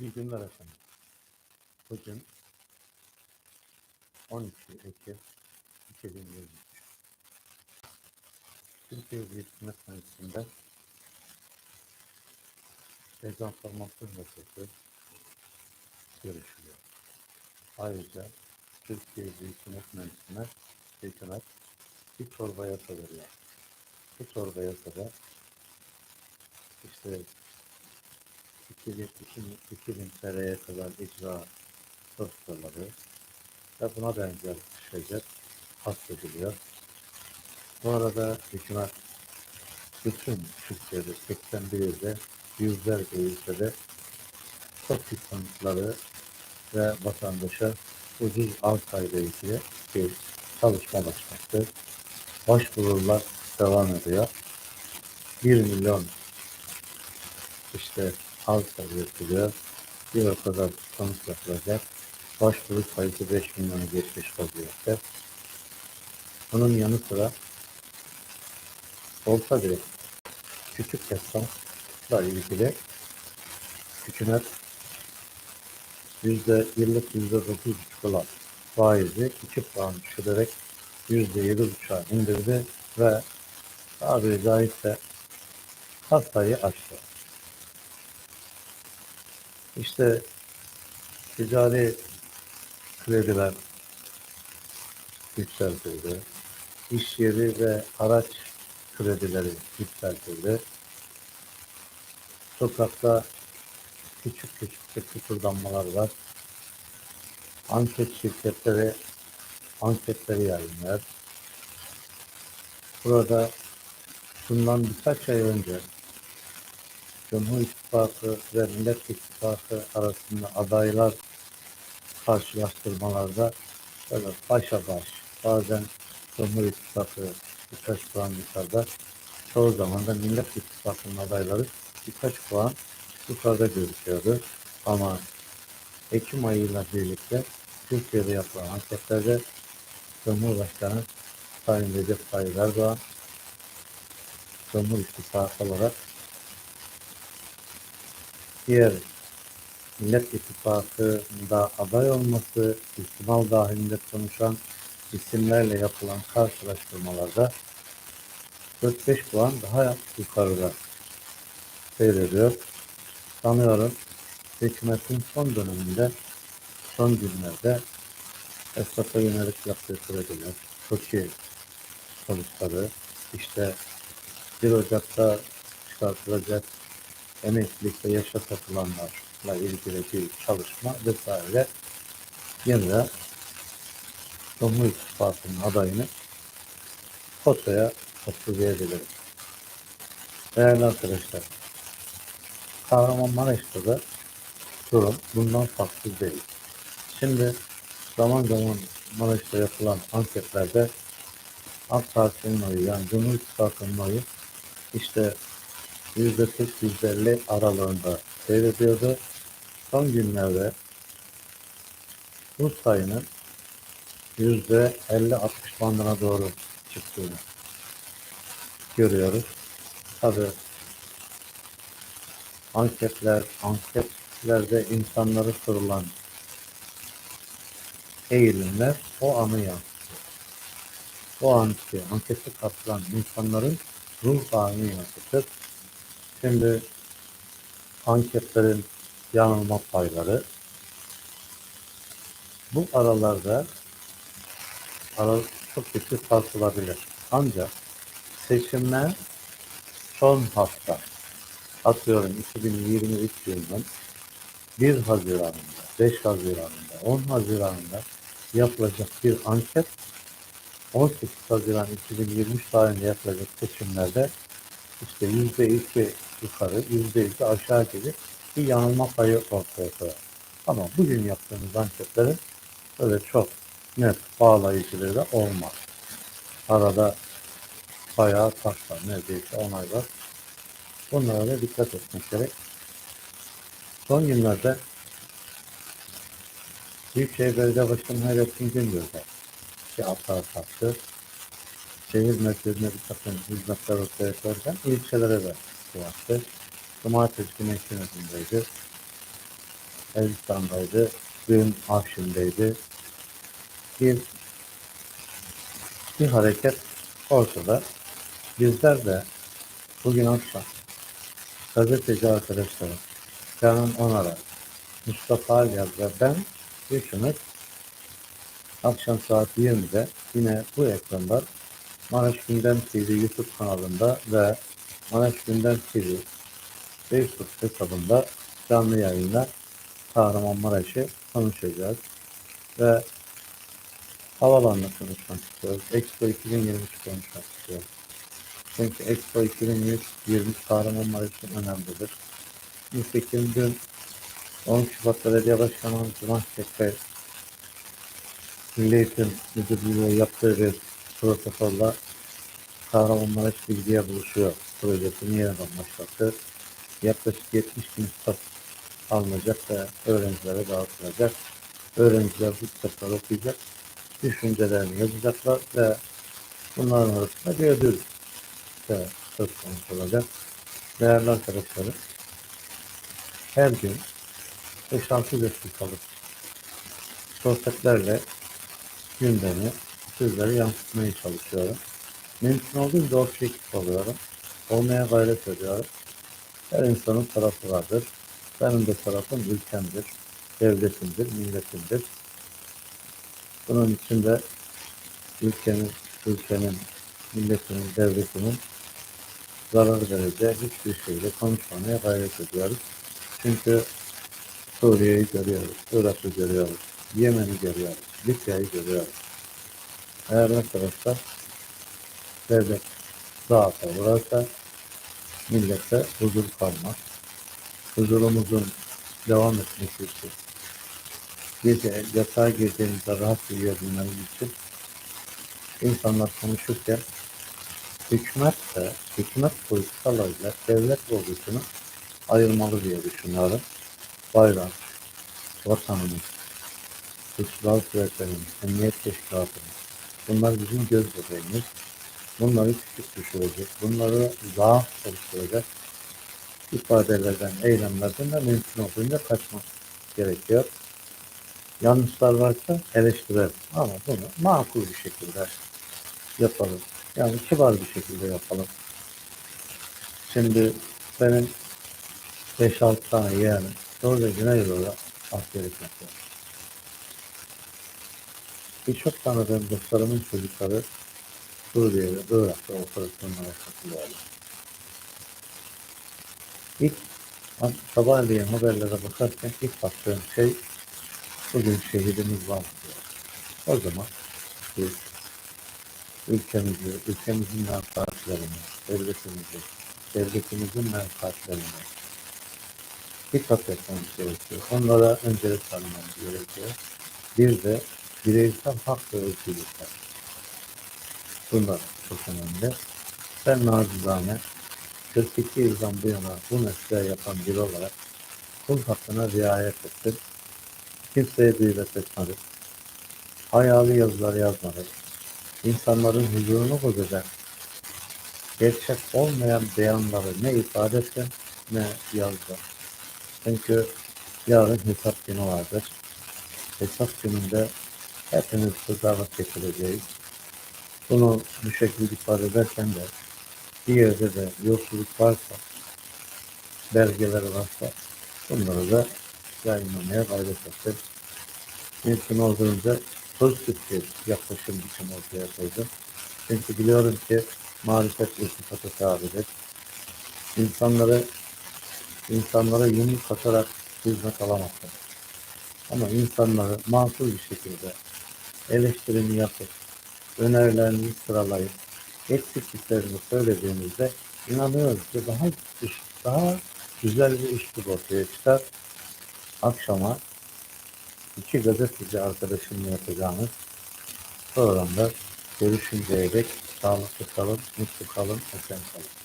İyi günler efendim. Bugün 12 Ekim 2023. Türkiye Büyük Millet Meclisi'nde dezenformasyon yasası görüşülüyor. Ayrıca Türkiye Büyük Millet hükümet bir torba yasa veriyor. Bu torba yasada işte 2000, 2000 TL'ye kadar icra dosyaları ve buna benzer şeyler kastediliyor. Bu arada hükümet bütün Türkiye'de 81 ilde yüzlerce ülkede çok yıkıntıları ve vatandaşa ucuz arz ile ilgili bir çalışma başlattı. Başvurular devam ediyor. 1 milyon işte arz üretiliyor. Bir o kadar sonuç yapılacak. Başvuru sayısı 5 milyonu geçmiş vaziyette. Bunun yanı sıra olsa bile küçük esnafla ilgili hükümet yüzde yıllık yüzde dokuz buçuk olan faizi iki puan düşürerek yüzde yedi buçuğa indirdi ve tabiri caizse kasayı açtı. İşte ticari krediler yükseltildi. İş yeri ve araç kredileri yükseltildi. Sokakta küçük küçük kıpırdanmalar var. Anket şirketleri anketleri yayınlar. Burada bundan birkaç ay önce Cumhur İttifakı ve Millet İttifakı arasında adaylar karşılaştırmalarda böyle başa baş bazen Cumhur İttifakı birkaç puan yukarıda çoğu zaman da Millet İttifakı'nın adayları birkaç puan yukarıda gözüküyordu. Ama Ekim ayıyla birlikte Türkiye'de yapılan anketlerde Cumhurbaşkanı Sayın Recep Tayyip Erdoğan Cumhur İttifakı olarak diğer Millet İttifakı'nda aday olması ihtimal dahilinde konuşan isimlerle yapılan karşılaştırmalarda 4-5 puan daha yukarıda seyrediyor. Sanıyorum hükümetin son döneminde son günlerde esnafa yönelik yaptığı krediler, TOKİ sonuçları, işte 1 Ocak'ta çıkartılacak emeklilikte yaşa takılanlarla ilgili bir çalışma vesaire yeniden Cumhur İttifakı'nın adayını potaya soktu diyebiliriz. Değerli arkadaşlar, Kahramanmaraş'ta da durum bundan farklı değil. Şimdi zaman zaman Maraş'ta yapılan anketlerde AK Parti'nin oyu yani Cumhur İttifakı'nın oyu işte %40 %50 aralığında seyrediyordu. Son günlerde bu sayının %50-60 bandına doğru çıktığını görüyoruz. Tabi anketler, anketlerde insanlara sorulan eğilimler o anı yansıtıyor. O anki ankete katılan insanların ruh halini yansıtır. Şimdi anketlerin yanılma payları bu aralarda ara çok kötü tartılabilir. Ancak seçimler son hafta atıyorum 2023 yılının 1 Haziran'ında, 5 Haziran'ında, 10 Haziran'ında yapılacak bir anket 18 Haziran 2023 tarihinde yapılacak seçimlerde işte yüzde iki yukarı, yüzde iki aşağı gibi bir yanılma payı ortaya koyar. Ama bugün yaptığımız anketlerin öyle çok net bağlayıcılığı da olmaz. Arada bayağı fark var. Neredeyse onay var. Bunlara da dikkat etmek gerek. Son günlerde Büyükşehir Belediye Başkanı Hayrettin Güngör'de bir hata taktı şehir merkezine bir takım hizmetler ortaya koyarken ilçelere de ulaştı. Cumartesi günü hükümetindeydi. Elbistan'daydı. Dün Afşin'deydi. Bir, bir hareket ortada. Bizler de bugün akşam gazeteci arkadaşlarım Canan Onar'a, Mustafa Alyaz ve ben üçümüz akşam saat 20'de yine bu ekranlar Maraş Gündem TV YouTube kanalında ve Maraş Gündem TV Facebook hesabında canlı yayınla Kahramanmaraş'ı konuşacağız. Ve havalanla konuşmak istiyoruz. Expo 2023 konuşmak istiyoruz. Çünkü Expo 2023 Kahramanmaraş'ın önemlidir. Nitekim dün 10 Şubat Belediye Başkanımız Mahset Bey Milli Eğitim Müdürlüğü'ne yaptığı bir protokolla Kahramanmaraş Bilgiye Buluşuyor projesini yeniden başlattı. Yaklaşık 70 bin kitap alınacak ve öğrencilere dağıtılacak. Öğrenciler bu kitapları okuyacak, düşüncelerini yazacaklar ve bunların arasında bir ödül de söz konusu olacak. Değerli arkadaşlarım, her gün 5-6 dakikalık sohbetlerle gündemi sizlere yansıtmaya çalışıyorum. Mümkün olduğunca objektif oluyorum. Olmaya gayret ediyorum. Her insanın tarafı vardır. Benim de tarafım ülkemdir, devletimdir, milletimdir. Bunun için de ülkenin, ülkenin, milletimin, devletimin zarar vereceği hiçbir şeyle konuşmamaya gayret ediyoruz. Çünkü Suriye'yi görüyoruz, Irak'ı görüyoruz, Yemen'i görüyoruz, Libya'yı görüyoruz. Eğer arkadaşlar devlet rahat olursa millette huzur kalmaz. Huzurumuzun devam etmesi için gece yatağa girdiğimizde rahat uyuyabilmemiz için insanlar konuşurken hükümet de hükümet politikalarıyla devlet olgusunu ayırmalı diye düşünüyorum. Bayrak, vatanımız, Silahlı Kuvvetlerimiz, Emniyet Teşkilatımız, bunlar bizim göz bebeğimiz. Bunları küçük düşürecek, bunları zaaf oluşturacak ifadelerden, eylemlerden de mümkün olduğunca kaçmak gerekiyor. Yanlışlar varsa eleştirelim ama bunu makul bir şekilde yapalım. Yani kibar bir şekilde yapalım. Şimdi benim 5-6 tane yeğenim Doğu'da Güneydoğu'da askerlik yapıyor. Birçok tanıdığım dostlarımın çocukları Suriye'de, Irak'ta operasyonlara katılıyorlar. İlk sabahleyin haberlere bakarken ilk baktığım şey bugün şehidimiz var diyor. O zaman biz ülkemizi, ülkemizin menfaatlerini, devletimizi, devletimizin menfaatlerini dikkat etmemiz gerekiyor. Onlara öncelik tanımamız gerekiyor. Bir de bireysel hak ve özgürlükler. Bunlar çok önemli. Ben nacizane 42 yıldan bu yana bu mesleği yapan biri olarak kul hakkına riayet ettim. Kimseye gıybet etmedim. Hayali yazılar yazmadım. İnsanların huzurunu bozacak gerçek olmayan beyanları ne ifade ettim ne yazdım. Çünkü yarın hesap günü vardır. Hesap gününde hepimiz kızarlık getireceğiz. Bunu bu şekilde ifade ederken de bir yerde de yolsuzluk varsa, belgeleri varsa bunları da yayınlamaya gayret ettim. Mümkün olduğunca pozitif bir yaklaşım biçimi ortaya koydum. Çünkü biliyorum ki marifet iltifata tabidir. İnsanları insanlara yumruk atarak hizmet alamazsın. Ama insanları makul bir şekilde eleştirini yapıp, önerilerini sıralayıp, eksikliklerini söylediğimizde inanıyoruz ki daha daha güzel bir üslup ortaya çıkar. Akşama iki gazeteci arkadaşımla yapacağımız programda görüşünceye dek sağlıklı kalın, mutlu kalın, esen kalın.